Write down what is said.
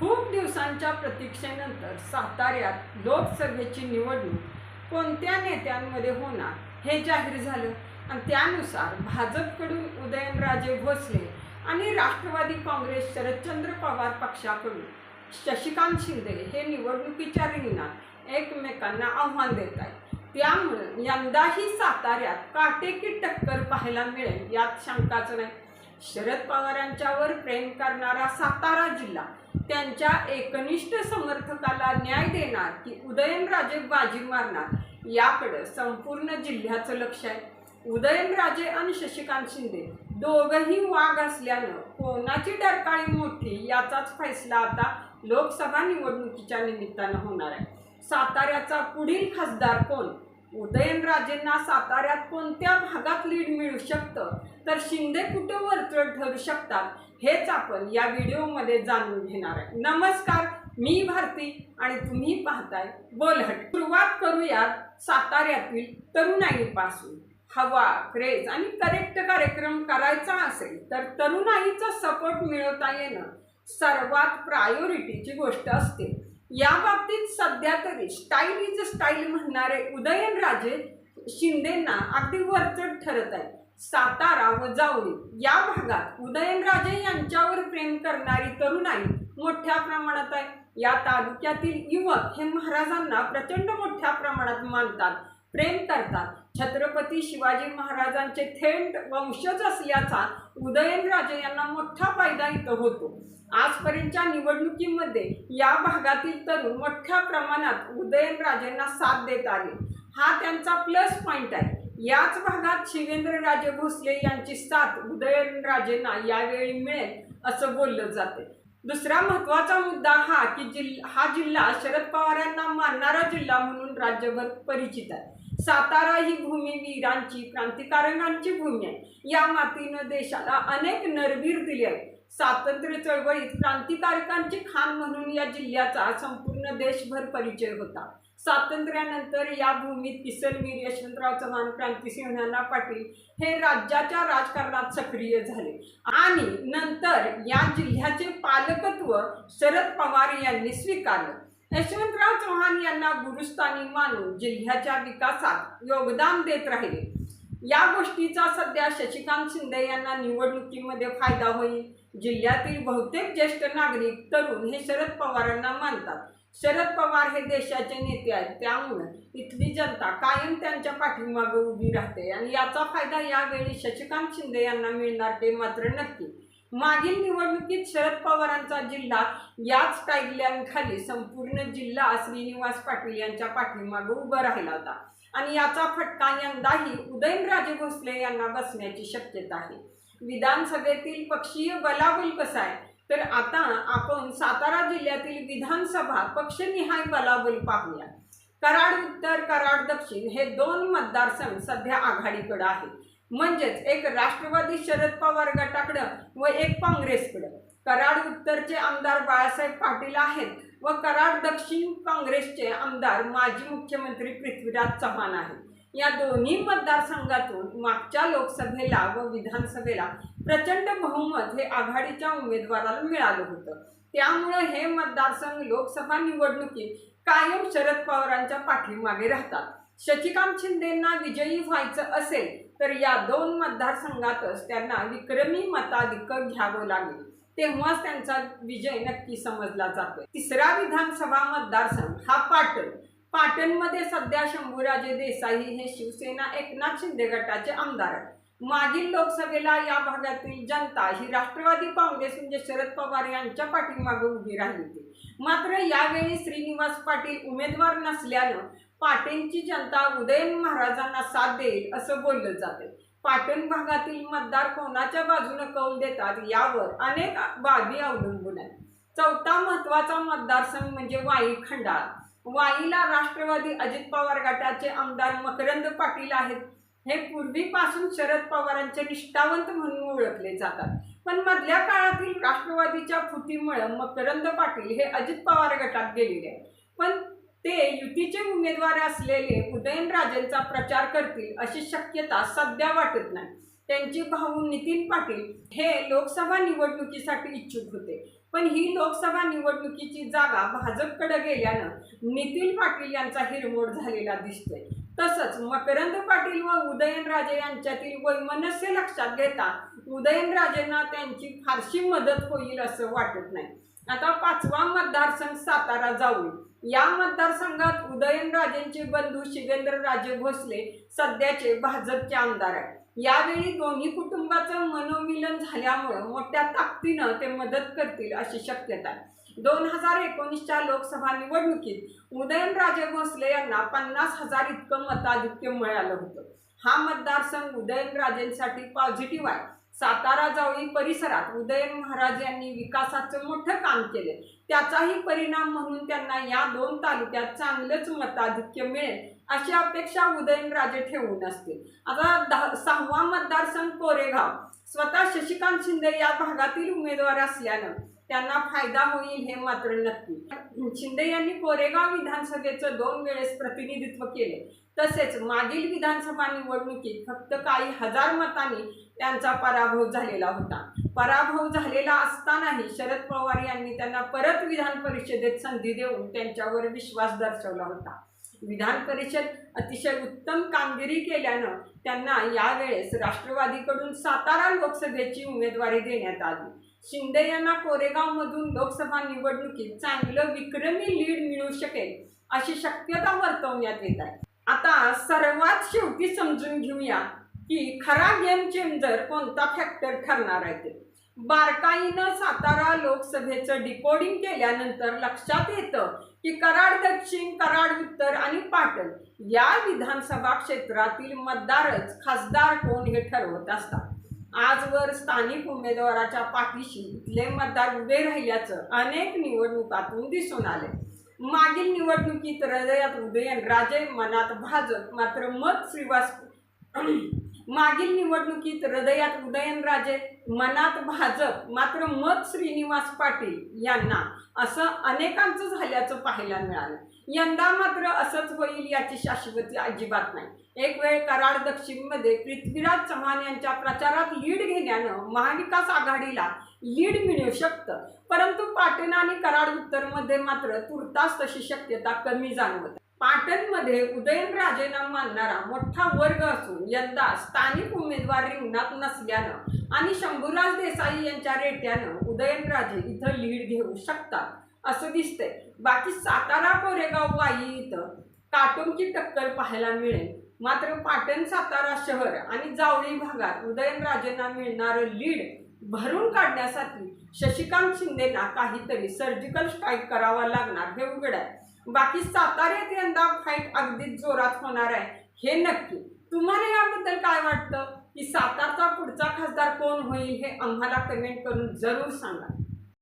खूप दिवसांच्या प्रतीक्षेनंतर साताऱ्यात लोकसभेची निवडणूक कोणत्या नेत्यांमध्ये होणार हे जाहीर झालं. आणि त्यानुसार भाजपकडून उदयनराजे भोसले आणि राष्ट्रवादी काँग्रेस शरदचंद्र पवार पक्षाकडून शशिकांत शिंदे हे निवडणुकीच्या रिंगणात एकमेकांना आव्हान देत आहेत. त्यामुळं यंदाही साताऱ्यात काटेकी टक्कर पाहायला मिळेल यात शंकाच नाही. शरद पवारांच्यावर प्रेम करणारा सातारा जिल्हा त्यांच्या एकनिष्ठ समर्थकाला न्याय देणार की उदयनराजे बाजी मारणार याकडं संपूर्ण जिल्ह्याचं लक्ष आहे. उदयनराजे आणि शशिकांत शिंदे दोघंही वाघ असल्यानं कोणाची डरकाळी मोठी याचाच फैसला आता लोकसभा निवडणुकीच्या निमित्तानं होणार आहे. साताऱ्याचा पुढील खासदार कोण? उदयनराजेंना साताऱ्यात कोणत्या भागात लीड मिळू शकतं? तर शिंदे कुठं वरचढ ठरू शकतात? हेच आपण या व्हिडिओमध्ये जाणून घेणार आहे. नमस्कार मी भारती आणि तुम्ही पाहताय बोलहट. सुरुवात करूयात साताऱ्यातील तरुणाईपासून. हवा क्रेज आणि करेक्ट कार्यक्रम करायचा असेल तर तरुणाईचा सपोर्ट मिळवता येणं सर्वात प्रायोरिटीची गोष्ट असते. या सध्या तरी स्टाईल इज स्टाईल म्हणणारे उदयनराजे शिंदेंना अगदी वरचढ ठरत आहे सातारा व जावळी या भागात उदयनराजे यांच्यावर प्रेम करणारी तरुणाई मोठ्या प्रमाणात आहे. या तालुक्यातील युवक हे महाराजांना प्रचंड मोठ्या प्रमाणात मानतात. प्रेम करतात. छत्रपती शिवाजी महाराजांचे थेट वंशज असल्याचा उदयनराजे यांना मोठा फायदा इथं होतो. आजपर्यंतच्या निवडणुकीमध्ये या भागातील तरुण मोठ्या प्रमाणात उदयनराजेंना साथ देत आले. हा त्यांचा प्लस पॉईंट आहे. याच भागात शिवेंद्रराजे भोसले यांची साथ उदयनराजेंना यावेळी मिळेल असं बोललं जाते. दुसरा महत्त्वाचा मुद्दा हा की जिल हा जिल्हा शरद पवारांना मानणारा जिल्हा म्हणून राज्यभर परिचित आहे. सातारा ही भूमी वीरांची क्रांतिकारकांची भूमी आहे. या मातीनं देशाला अनेक नरवीर दिले आहेत. स्वातंत्र्य चळवळीत क्रांतिकारकांची खान म्हणून या जिल्ह्याचा संपूर्ण देशभर परिचय होता. स्वातंत्र्यानंतर या भूमीत किसनवीर यशवंतराव चव्हाण क्रांतिसिंह नाना पाटील हे राज्याच्या राजकारणात सक्रिय झाले. आणि नंतर या जिल्ह्याचे पालकत्व शरद पवार यांनी स्वीकारलं. यशवंतराव चव्हाण यांना गुरुस्थानी मानून जिल्ह्याच्या विकासात योगदान देत राहिले. या गोष्टीचा सध्या शशिकांत शिंदे यांना निवडणुकीमध्ये फायदा होईल. जिल्ह्यातील बहुतेक ज्येष्ठ नागरिक तरुण हे शरद पवारांना मानतात. शरद पवार हे देशाचे नेते आहेत. त्यामुळं इथली जनता कायम त्यांच्या पाठिंबागे उभी राहते. आणि याचा फायदा यावेळी शशिकांत शिंदे यांना मिळणार ते मात्र नक्की. मागील निवडणुकीत शरद पवारांचा जिल्हा याच टाईगलाईनखाली संपूर्ण जिल्हा श्रीनिवास पाटील यांच्या पाठिंबागे उभा राहिला होता. आणि याचा फटका यंदाही उदयनराजे भोसले यांना बसण्याची शक्यता आहे. विधानसभेतील पक्षीय बलाबल कसा आहे? तर आता आपण सातारा जिल्ह्यातील विधानसभा पक्षनिहाय बलाबल पाहूया. कराड उत्तर कराड दक्षिण हे दोन मतदारसंघ सध्या आघाडीकडे आहेत. म्हणजेच एक राष्ट्रवादी शरद पवार गटाकडं व एक काँग्रेसकडं. कराड उत्तरचे आमदार बाळासाहेब पाटील आहेत व कराड दक्षिण काँग्रेसचे आमदार माजी मुख्यमंत्री पृथ्वीराज चव्हाण आहेत. या दोन्ही मतदारसंघातून मागच्या लोकसभेला व विधानसभेला प्रचंड बहुमत हे आघाडीच्या उमेदवाराला मिळालं होतं. त्यामुळे हे मतदारसंघ लोकसभा निवडणुकीत कायम शरद पवारांच्या पाठीमागे राहतात. शशिकांत शिंदेंना विजयी व्हायचं असेल तर या दोन मतदारसंघातच त्यांना विक्रमी मताधिक घ्यावं लागेल. तेव्हाच त्यांचा विजय नक्की समजला जातो तिसरा विधानसभा मतदारसंघ हा पाटण. पाटणमध्ये सध्या शंभूराजे देसाई हे शिवसेना एकनाथ शिंदे गटाचे आमदार आहेत. मागील लोकसभेला या भागातील जनता ही राष्ट्रवादी काँग्रेस म्हणजे शरद पवार यांच्या पाठीमागे उभी राहिली होती. मात्र यावेळी श्रीनिवास पाटील उमेदवार नसल्यानं पाटेंची जनता उदयन महाराजांना साथ देईल असं बोललं जाते पाटण भागातील मतदार कोणाच्या बाजूने कौल देतात यावर अनेक बाबी अवलंबून आहेत. चौथा महत्त्वाचा मतदारसंघ म्हणजे वाई खंडाळा. वाईला राष्ट्रवादी अजित पवार गटाचे आमदार मकरंद पाटील आहेत. हे पूर्वीपासून शरद पवारांचे निष्ठावंत म्हणून ओळखले जातात. पण मधल्या काळातील राष्ट्रवादीच्या फुटीमुळे मकरंद पाटील हे अजित पवार गटात गेलेले आहेत. पण ते युतीचे उमेदवार असलेले उदयनराजेंचा प्रचार करतील अशी शक्यता सध्या वाटत नाही. त्यांचे भाऊ नितीन पाटील हे लोकसभा निवडणुकीसाठी इच्छुक होते. पण ही लोकसभा निवडणुकीची जागा भाजपकडे गेल्यानं नितीन पाटील यांचा हिरमोड झालेला दिसतोय. तसंच मकरंद पाटील व उदयनराजे यांच्यातील वैमनस्य लक्षात घेता उदयनराजेंना त्यांची फारशी मदत होईल असं वाटत नाही. आता पाचवा मतदारसंघ सातारा जाऊन या मतदारसंघात उदयनराजेंचे बंधू शिवेंद्रराजे भोसले सध्याचे भाजपचे आमदार आहेत. यावेळी दोन्ही कुटुंबाचं मनोमिलन झाल्यामुळं मोठ्या ताकदीनं ते मदत करतील अशी शक्यता. आहे दोन हजार एकोणीसच्या लोकसभा निवडणुकीत उदयनराजे भोसले यांना पन्नास हजार इतकं मताधिक्य मिळालं होतं. हा मतदारसंघ उदयनराजेंसाठी पॉझिटिव्ह आहे. सातारा जावळी परिसरात उदयन महाराज यांनी विकासाचं मोठं काम केले. त्याचाही परिणाम म्हणून त्यांना या दोन तालुक्यात चांगलंच मताधिक्य मिळेल अशी अपेक्षा उदयनराजे ठेवून असते आता दहा सहावा मतदारसंघ कोरेगाव. स्वतः शशिकांत शिंदे या भागातील उमेदवार असल्यानं त्यांना फायदा होईल हे मात्र नक्की. शिंदे यांनी कोरेगाव विधानसभेचं दोन वेळेस प्रतिनिधित्व केले. तसेच मागील विधानसभा निवडणुकीत फक्त काही हजार मतांनी त्यांचा पराभव झालेला होता. पराभव झालेला असतानाही शरद पवार यांनी त्यांना परत विधान परिषदेत संधी देऊन त्यांच्यावर विश्वास दर्शवला होता. विधान परिषद अतिशय उत्तम कामगिरी केल्यानं त्यांना यावेळेस राष्ट्रवादीकडून सातारा लोकसभेची उमेदवारी देण्यात आली. शिंदे यांना कोरेगावमधून लोकसभा निवडणुकीत चांगलं विक्रमी लीड मिळू शकेल अशी शक्यता वर्तवण्यात येत आहे. आता सर्वात शेवटी समजून घेऊया की खरा गेम चेंजर कोणता फॅक्टर ठरणार आहे ते. बारकाईनं सातारा लोकसभेचं डिकोडिंग केल्यानंतर लक्षात येतं की कराड दक्षिण कराड उत्तर आणि पाटण या विधानसभा क्षेत्रातील मतदारच खासदार कोण हे ठरवत असतात. आजवर स्थानिक उमेदवाराच्या पाठीशी इथले मतदार उभे राहिल्याचं अनेक निवडणुकातून दिसून आले मागील निवडणुकीत हृदयात उदयन राजे मनात भाजप मात्र मत श्रीवास मागील निवडणुकीत हृदयात उदयनराजे मनात भाजप मात्र मत श्रीनिवास पाटील यांना असं अनेकांचं झाल्याचं पाहायला मिळालं. यंदा मात्र असंच होईल याची शाश्वती अजिबात नाही. एक वेळ कराड दक्षिणमध्ये पृथ्वीराज चव्हाण यांच्या प्रचारात लीड घेण्यानं महाविकास आघाडीला लीड मिळू शकतं. परंतु पाटण आणि कराड उत्तरमध्ये मात्र तुर्तास तशी शक्यता कमी जाणवत. पाटणमध्ये उदयनराजेंना मानणारा मोठा वर्ग असून यंदा स्थानिक उमेदवार रिंगणात नसल्यानं आणि शंभूराज देसाई यांच्या रेट्यानं उदयनराजे इथं लीड घेऊ शकतात असं दिसतंय. बाकी सातारा कोरेगाव वाई इथं काटोंची टक्कर पाहायला मिळेल. मात्र पाटण सातारा शहर आणि जावळी भागात उदयनराजेंना मिळणारं लीड भरून काढण्यासाठी शशिकांत शिंदेना काहीतरी सर्जिकल स्ट्राईक करावा लागणार हे उघड आहे. बाकी साताऱ्यात यंदा फाईट अगदीच जोरात होणार आहे. हे नक्की. तुम्हाला याबद्दल काय वाटतं? की सातारचा पुढचा खासदार कोण होईल हे आम्हाला कमेंट करून जरूर सांगा.